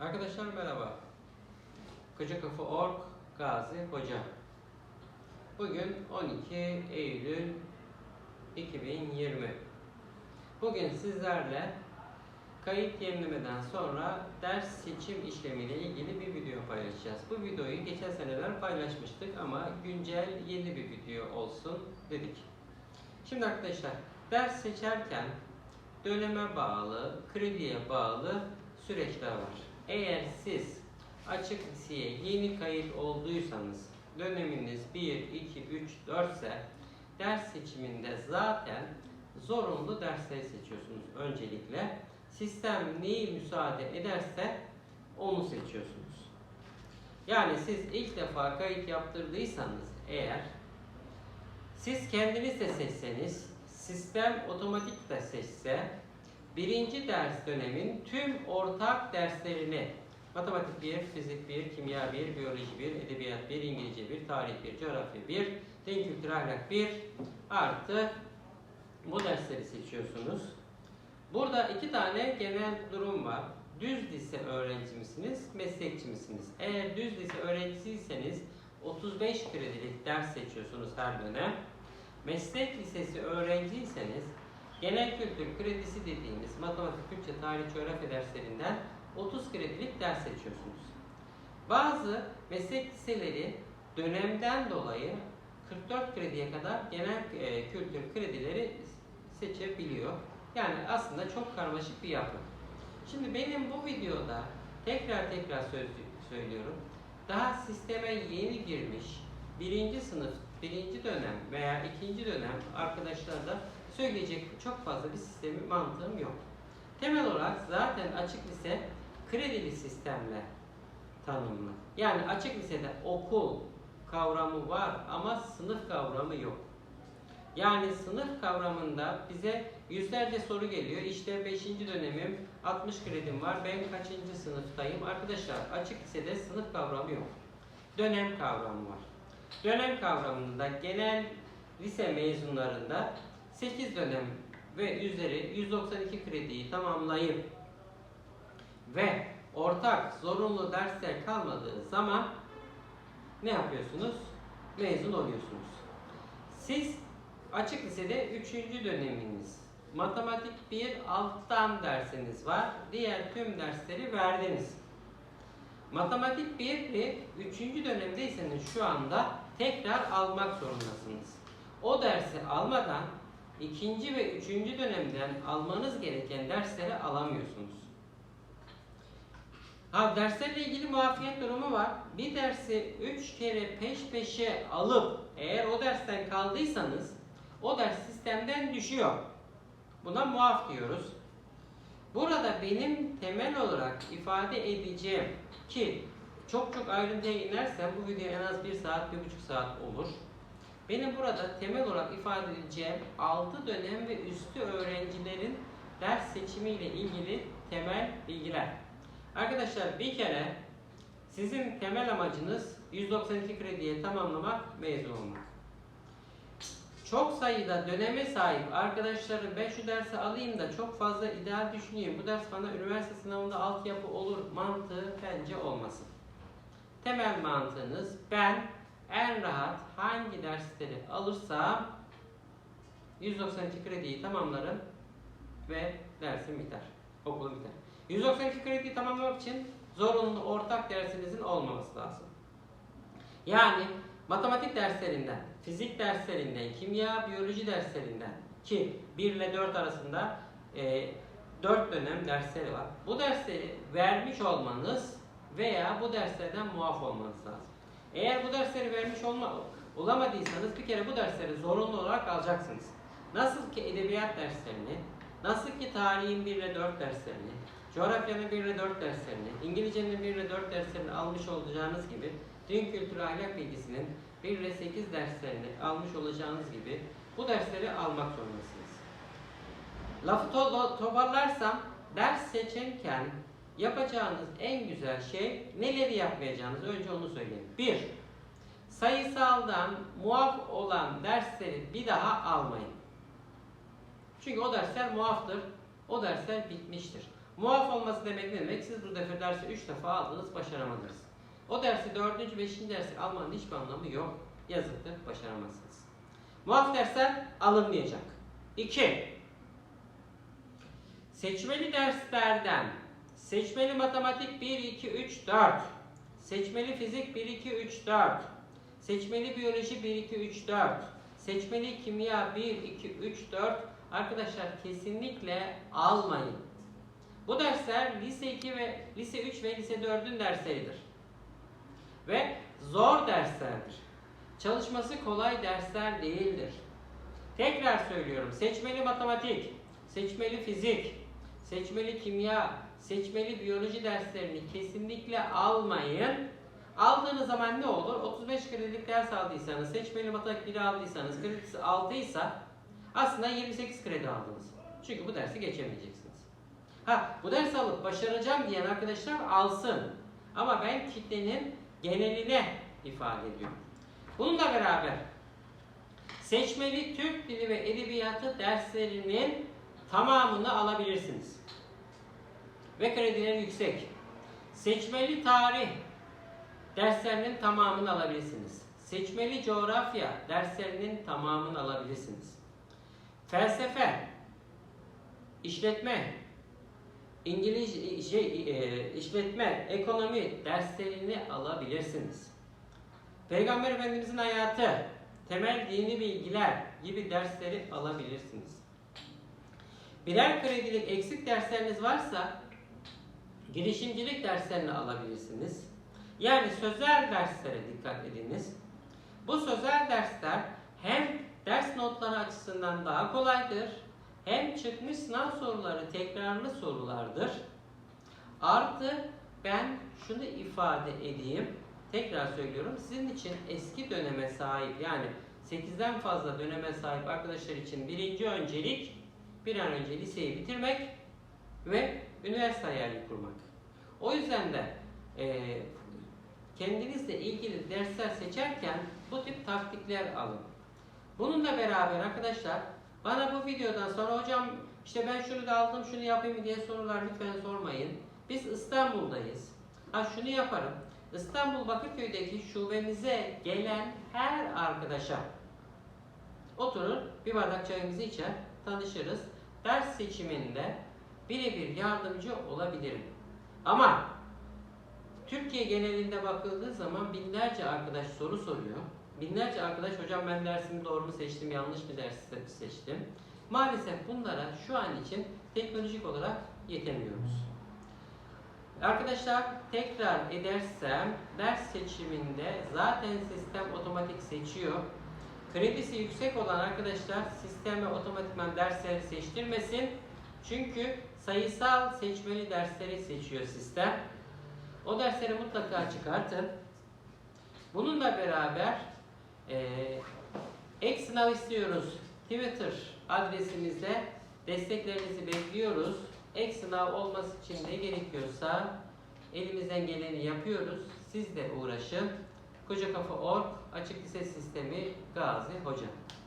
Arkadaşlar merhaba. Koca Org Gazi Hoca. Bugün 12 Eylül 2020. Bugün sizlerle kayıt yenilemeden sonra ders seçim işlemiyle ilgili bir video paylaşacağız. Bu videoyu geçen seneler paylaşmıştık ama güncel yeni bir video olsun dedik. Şimdi arkadaşlar ders seçerken döneme bağlı, krediye bağlı süreçler var. Eğer siz açık liseye yeni kayıt olduysanız döneminiz 1, 2, 3, 4 ise ders seçiminde zaten zorunlu dersleri seçiyorsunuz öncelikle. Sistem neyi müsaade ederse onu seçiyorsunuz. Yani siz ilk defa kayıt yaptırdıysanız eğer siz kendiniz de seçseniz, sistem otomatik de seçse, birinci ders dönemin tüm ortak derslerini, matematik 1, fizik 1, kimya 1, biyoloji 1, edebiyat 1, İngilizce 1, tarih 1, coğrafya 1, din kültürü ahlak 1 artı bu dersleri seçiyorsunuz. Burada iki tane genel durum var. Düz lise öğrenci misiniz, meslekçi misiniz? Eğer düz lise öğrencisiyseniz 35 kredilik ders seçiyorsunuz her dönem. Meslek lisesi öğrenciyseniz genel kültür kredisi dediğimiz matematik, Türkçe, tarih, coğrafya derslerinden 30 kredilik ders seçiyorsunuz. Bazı meslek liseleri dönemden dolayı 44 krediye kadar genel e, kültür kredileri seçebiliyor. Yani aslında çok karmaşık bir yapı. Şimdi benim bu videoda tekrar tekrar söz, söylüyorum. Daha sisteme yeni girmiş birinci sınıf, birinci dönem veya ikinci dönem arkadaşlarda söyleyecek çok fazla bir sistemi mantığım yok. Temel olarak zaten açık lise kredili sistemle tanımlı. Yani açık lisede okul kavramı var ama sınıf kavramı yok. Yani sınıf kavramında bize yüzlerce soru geliyor. İşte 5. dönemim 60 kredim var. Ben kaçıncı sınıftayım? Arkadaşlar açık lisede sınıf kavramı yok. Dönem kavramı var. Dönem kavramında genel lise mezunlarında 8 dönem ve üzeri 192 krediyi tamamlayıp ve ortak zorunlu dersler kalmadığı zaman ne yapıyorsunuz? Mezun oluyorsunuz. Siz açık lisede 3. döneminiz. Matematik 1 alttan dersiniz var. Diğer tüm dersleri verdiniz. Matematik 1'i 3. dönemdeyseniz şu anda tekrar almak zorundasınız. O dersi almadan ikinci ve üçüncü dönemden almanız gereken dersleri alamıyorsunuz. Ha derslerle ilgili muafiyet durumu var. Bir dersi 3 kere peş peşe alıp eğer o dersten kaldıysanız o ders sistemden düşüyor. Buna muaf diyoruz. Burada benim temel olarak ifade edeceğim ki çok çok ayrıntıya inersem bu video en az 1 saat, 1,5 saat olur. Benim burada temel olarak ifade edeceğim 6 dönem ve üstü öğrencilerin ders seçimiyle ilgili temel bilgiler. Arkadaşlar bir kere sizin temel amacınız 192 krediye tamamlamak, mezun olmak. Çok sayıda döneme sahip arkadaşlarım ben şu dersi alayım da çok fazla ideal düşüneyim. Bu ders bana üniversite sınavında altyapı olur mantığı bence olmasın. Temel mantığınız ben en rahat hangi dersleri alırsam 192 krediyi tamamlarım ve dersim biter. Okulum biter. 192 krediyi tamamlamak için zorunlu ortak dersinizin olmaması lazım. Yani matematik derslerinden, fizik derslerinden, kimya, biyoloji derslerinden ki 1 ile 4 arasında e, 4 dönem dersleri var. Bu dersleri vermiş olmanız veya bu derslerden muaf olmanız lazım. Eğer bu dersleri vermiş olma, olamadıysanız bir kere bu dersleri zorunlu olarak alacaksınız. Nasıl ki edebiyat derslerini, nasıl ki tarihin 1 ile 4 derslerini, coğrafyanın 1 ile 4 derslerini, İngilizcenin 1 ile 4 derslerini almış olacağınız gibi din kültürü ahlak bilgisinin 1 ile 8 derslerini almış olacağınız gibi bu dersleri almak zorundasınız. Lafı to toparlarsam ders seçerken yapacağınız en güzel şey neleri yapmayacağınız önce onu söyleyeyim. 1. Sayısaldan muaf olan dersleri bir daha almayın. Çünkü o dersler muaftır. O dersler bitmiştir. Muaf olması demek ne demek? Siz bu defa dersi 3 defa aldınız, başaramadınız. O dersi 4. 5. dersi almanın hiçbir anlamı yok. Yazıktır, başaramazsınız. Muaf dersler alınmayacak. 2. Seçmeli derslerden seçmeli matematik 1, 2, 3, 4. Seçmeli fizik 1, 2, 3, 4. Seçmeli biyoloji 1, 2, 3, 4. Seçmeli kimya 1, 2, 3, 4. Arkadaşlar kesinlikle almayın. Bu dersler lise 2 ve lise 3 ve lise 4'ün dersleridir. Ve zor derslerdir. Çalışması kolay dersler değildir. Tekrar söylüyorum. Seçmeli matematik, seçmeli fizik, seçmeli kimya, seçmeli biyoloji derslerini kesinlikle almayın. Aldığınız zaman ne olur? 35 kredilik ders aldıysanız, seçmeli matematik 1 aldıysanız, kredisi 6 ise aslında 28 kredi aldınız. Çünkü bu dersi geçemeyeceksiniz. Ha, bu dersi alıp başaracağım diyen arkadaşlar alsın. Ama ben kitlenin geneline ifade ediyorum. Bununla beraber seçmeli Türk Dili ve Edebiyatı derslerinin tamamını alabilirsiniz. Ve kredileri yüksek. Seçmeli tarih derslerinin tamamını alabilirsiniz. Seçmeli coğrafya derslerinin tamamını alabilirsiniz. Felsefe, işletme, İngilizce şey, e, işletme, ekonomi derslerini alabilirsiniz. Peygamber Efendimizin hayatı, temel dini bilgiler gibi dersleri alabilirsiniz. Birer kredilik eksik dersleriniz varsa girişimcilik derslerini alabilirsiniz. Yani sözel derslere dikkat ediniz. Bu sözel dersler hem ders notları açısından daha kolaydır, hem çıkmış sınav soruları tekrarlı sorulardır. Artı ben şunu ifade edeyim. Tekrar söylüyorum. Sizin için eski döneme sahip yani 8'den fazla döneme sahip arkadaşlar için birinci öncelik bir an önce liseyi bitirmek ve üniversite hayali kurmak. O yüzden de e, kendinizle ilgili dersler seçerken bu tip taktikler alın. Bununla beraber arkadaşlar bana bu videodan sonra hocam işte ben şunu da aldım şunu yapayım diye sorular lütfen sormayın. Biz İstanbul'dayız. Ha şunu yaparım. İstanbul Bakırköy'deki şubemize gelen her arkadaşa oturur bir bardak çayımızı içer tanışırız. Ders seçiminde birebir yardımcı olabilirim. Ama Türkiye genelinde bakıldığı zaman binlerce arkadaş soru soruyor. Binlerce arkadaş hocam ben dersimi doğru mu seçtim, yanlış mı ders seçtim. Maalesef bunlara şu an için teknolojik olarak yetemiyoruz. Arkadaşlar tekrar edersem ders seçiminde zaten sistem otomatik seçiyor. Kredisi yüksek olan arkadaşlar sisteme otomatikman dersleri seçtirmesin. Çünkü sayısal seçmeli dersleri seçiyor sistem. O dersleri mutlaka çıkartın. Bununla beraber e, ek sınav istiyoruz. Twitter adresimizde desteklerinizi bekliyoruz. Ek sınav olması için ne gerekiyorsa elimizden geleni yapıyoruz. Siz de uğraşın. Koca Kafa Org Açık Lise Sistemi Gazi Hoca.